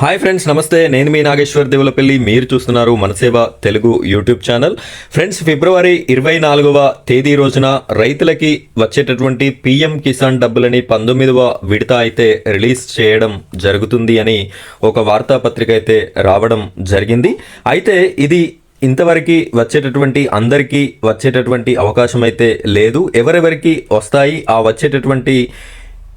Hi friends నమస్తే. నేను మీ నాగేశ్వర్ దేవులపల్లి. మీరు చూస్తున్నారు Manaseva Telugu YouTube channel. Friends February ఇరవై నాలుగవ తేదీ రోజున రైతులకి వచ్చేటటువంటి పిఎం కిసాన్ డబ్బులని పంతొమ్మిదవ విడత అయితే రిలీజ్ చేయడం జరుగుతుంది అని ఒక వార్తాపత్రిక అయితే రావడం జరిగింది. అయితే ఇది ఇంతవరకు వచ్చేటటువంటి అందరికీ వచ్చేటటువంటి అవకాశం అయితే లేదు. ఎవరెవరికి వస్తాయి ఆ వచ్చేటటువంటి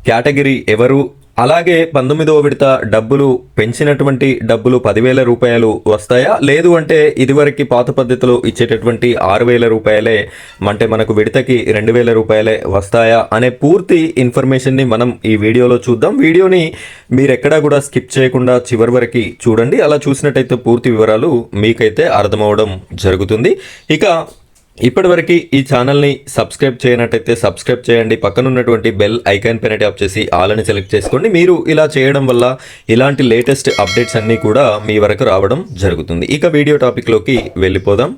కేటగిరీ ఎవరు అలాగే పంతొమ్మిదవ విడత డబ్బులు పెంచినటువంటి డబ్బులు పదివేల రూపాయలు వస్తాయా? లేదు అంటే ఇదివరకు పాత పద్ధతిలో ఇచ్చేటటువంటి ఆరు వేల రూపాయలే అంటే మనకు విడతకి రెండు వేల రూపాయలే వస్తాయా అనే పూర్తి ఇన్ఫర్మేషన్ని మనం ఈ వీడియోలో చూద్దాం. వీడియోని మీరు ఎక్కడా కూడా స్కిప్ చేయకుండా చివరి వరకు చూడండి. అలా చూసినట్టయితే పూర్తి వివరాలు మీకైతే అర్థమవడం జరుగుతుంది. ఇక ఇప్పటివరకు ఈ ఛానల్ని సబ్స్క్రైబ్ చేయనట్టయితే సబ్స్క్రైబ్ చేయండి. పక్కన ఉన్నటువంటి బెల్ ఐకాన్ పైన ట్యాప్ చేసి ఆల్ అని సెలెక్ట్ చేసుకోండి. మీరు ఇలా చేయడం వల్ల ఇలాంటి లేటెస్ట్ అప్డేట్స్ అన్నీ కూడా మీ వరకు రావడం జరుగుతుంది. ఇక వీడియో టాపిక్లోకి వెళ్ళిపోదాం.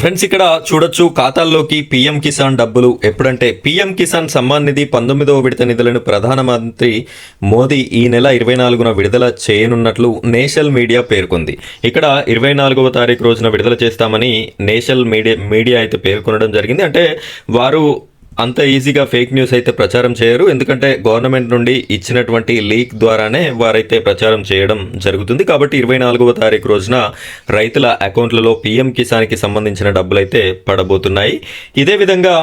ఫ్రెండ్స్ ఇక్కడ చూడొచ్చు ఖాతాల్లోకి పీఎం కిసాన్ డబ్బులు ఎప్పుడంటే పీఎం కిసాన్ సమ్మాన్ నిధి పంతొమ్మిదవ విడత నిధులను ప్రధానమంత్రి మోదీ ఈ నెల ఇరవై నాలుగున విడుదల చేయనున్నట్లు నేషనల్ మీడియా పేర్కొంది. ఇక్కడ ఇరవై నాలుగవ తారీఖు రోజున విడుదల చేస్తామని నేషనల్ మీడియా మీడియా అయితే పేర్కొనడం జరిగింది. అంటే వారు అంత ఈజీగా ఫేక్ న్యూస్ అయితే ప్రచారం చేయరు. ఎందుకంటే గవర్నమెంట్ నుండి ఇచ్చినటువంటి లీక్ ద్వారానే వారైతే ప్రచారం చేయడం జరుగుతుంది. కాబట్టి ఇరవై నాలుగవ తారీఖు రోజున రైతుల అకౌంట్లలో పీఎం కిసాన్కి సంబంధించిన డబ్బులైతే పడబోతున్నాయి. ఇదే విధంగా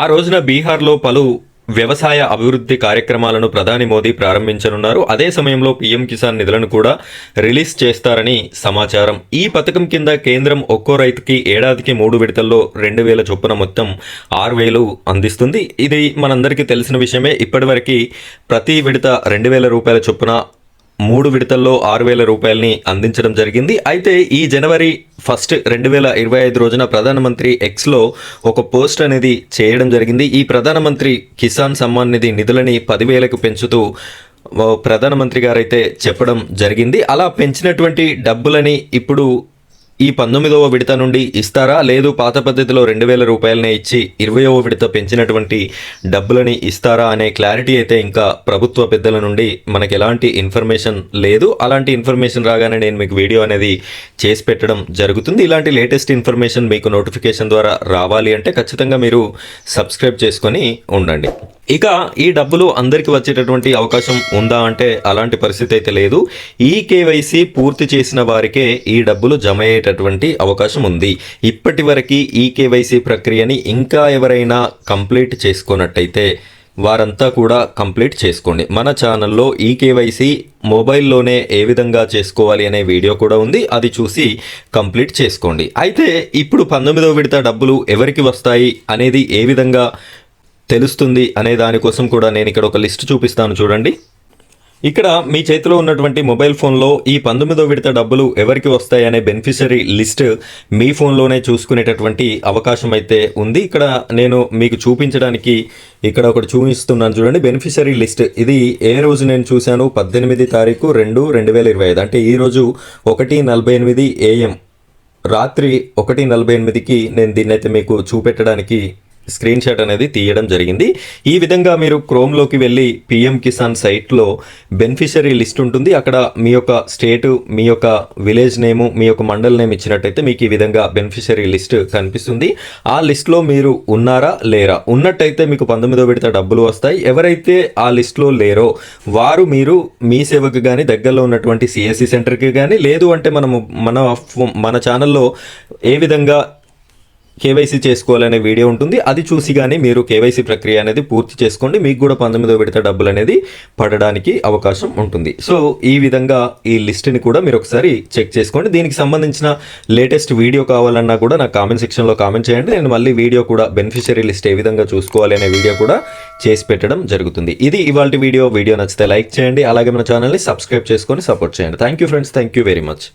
ఆ రోజున బీహార్లో పలు వ్యవసాయ అభివృద్ధి కార్యక్రమాలను ప్రధాని మోదీ ప్రారంభించనున్నారు. అదే సమయంలో పీఎం కిసాన్ నిధులను కూడా రిలీజ్ చేస్తారని సమాచారం. ఈ పథకం కింద కేంద్రం ఒక్కో రైతుకి ఏడాదికి మూడు విడతల్లో రెండు వేల చొప్పున మొత్తం ఆరు వేలు అందిస్తుంది. ఇది మనందరికీ తెలిసిన విషయమే. ఇప్పటివరకు ప్రతి విడత రెండు వేల రూపాయల చొప్పున మూడు విడతల్లో ఆరు వేల రూపాయలని అందించడం జరిగింది. అయితే ఈ జనవరి ఫస్ట్ రెండు వేల ఇరవై ఐదు రోజున ప్రధానమంత్రి ఎక్స్లో ఒక పోస్ట్ అనేది చేయడం జరిగింది. ఈ ప్రధానమంత్రి కిసాన్ సమ్మాన్ నిధి నిధులని పదివేలకు పెంచుతూ ప్రధానమంత్రి గారైతే చెప్పడం జరిగింది. అలా పెంచినటువంటి డబ్బులని ఇప్పుడు ఈ పంతొమ్మిదవ విడత నుండి ఇస్తారా? లేదు పాత పద్ధతిలో రెండు వేల రూపాయలనే ఇచ్చి ఇరవయవ విడత పెంచినటువంటి డబ్బులని ఇస్తారా అనే క్లారిటీ అయితే ఇంకా ప్రభుత్వ పెద్దల నుండి మనకి ఎలాంటి ఇన్ఫర్మేషన్ లేదు. అలాంటి ఇన్ఫర్మేషన్ రాగానే నేను మీకు వీడియో అనేది చేసి పెట్టడం జరుగుతుంది. ఇలాంటి లేటెస్ట్ ఇన్ఫర్మేషన్ మీకు నోటిఫికేషన్ ద్వారా రావాలి అంటే ఖచ్చితంగా మీరు సబ్స్క్రైబ్ చేసుకొని ఉండండి. ఇక ఈ డబ్బులు అందరికి వచ్చేటటువంటి అవకాశం ఉందా అంటే అలాంటి పరిస్థితి అయితే లేదు. ఈ కేవైసీ పూర్తి చేసిన వారికే ఈ డబ్బులు జమ అయ్యేటటువంటి అవకాశం ఉంది. ఇప్పటి వరకు ఈ కేవైసీ ప్రక్రియని ఇంకా ఎవరైనా కంప్లీట్ చేసుకున్నట్టయితే వారంతా కూడా కంప్లీట్ చేసుకోండి. మన ఛానల్లో ఈ కేవైసీ మొబైల్లోనే ఏ విధంగా చేసుకోవాలి అనే వీడియో కూడా ఉంది. అది చూసి కంప్లీట్ చేసుకోండి. అయితే ఇప్పుడు పంతొమ్మిదవ విడత డబ్బులు ఎవరికి వస్తాయి అనేది ఏ విధంగా తెలుస్తుంది అనే దానికోసం కూడా నేను ఇక్కడ ఒక లిస్ట్ చూపిస్తాను. చూడండి. ఇక్కడ మీ చేతిలో ఉన్నటువంటి మొబైల్ ఫోన్లో ఈ పంతొమ్మిదో విడత డబ్బులు ఎవరికి వస్తాయి అనే బెనిఫిషరీ లిస్ట్ మీ ఫోన్లోనే చూసుకునేటటువంటి అవకాశం అయితే ఉంది. ఇక్కడ నేను మీకు చూపించడానికి ఇక్కడ ఒకటి చూపిస్తున్నాను చూడండి. Beneficiary list. ఇది ఏ రోజు నేను చూశాను? పద్దెనిమిది తారీఖు రెండు రెండు వేల ఇరవై ఐదు. అంటే ఈరోజు ఒకటి నలభై ఎనిమిది ఏఎం రాత్రి ఒకటి నలభై ఎనిమిదికి నేను దీన్ని అయితే మీకు చూపెట్టడానికి స్క్రీన్ షాట్ అనేది తీయడం జరిగింది. ఈ విధంగా మీరు క్రోమ్లోకి వెళ్ళి పిఎం కిసాన్ సైట్లో బెనిఫిషరీ లిస్ట్ ఉంటుంది. అక్కడ మీ యొక్క స్టేటు మీ యొక్క విలేజ్ నేము మీ యొక్క మండల్ నేమ్ ఇచ్చినట్టయితే మీకు ఈ విధంగా బెనిఫిషరీ లిస్ట్ కనిపిస్తుంది. ఆ లిస్ట్లో మీరు ఉన్నారా లేరా? ఉన్నట్టయితే మీకు పంతొమ్మిదో విడత డబ్బులు వస్తాయి. ఎవరైతే ఆ లిస్ట్లో లేరో వారు మీరు మీ సేవకు కానీ దగ్గరలో ఉన్నటువంటి సిఎస్సి సెంటర్కి కానీ లేదు అంటే మనము మన మన ఛానల్లో ఏ విధంగా కేవైసీ చేసుకోవాలనే వీడియో ఉంటుంది. అది చూసి కానీ మీరు కేవైసీ ప్రక్రియ అనేది పూర్తి చేసుకోండి. మీకు కూడా పంతొమ్మిదో విడత డబ్బులు అనేది పడడానికి అవకాశం ఉంటుంది. సో ఈ విధంగా ఈ లిస్ట్ని కూడా మీరు ఒకసారి చెక్ చేసుకోండి. దీనికి సంబంధించిన లేటెస్ట్ వీడియో కావాలన్నా కూడా నాకు కామెంట్ సెక్షన్లో కామెంట్ చేయండి. నేను మళ్ళీ వీడియో కూడా బెనిఫిషరీ లిస్ట్ ఏ విధంగా చూసుకోవాలి అనే వీడియో కూడా చేసి పెట్టడం జరుగుతుంది. ఇది ఇవాళ వీడియో. వీడియో నచ్చితే లైక్ చేయండి. అలాగే మన ఛానల్ని సబ్స్క్రైబ్ చేసుకొని సపోర్ట్ చేయండి. Thank you friends. Thank you very much.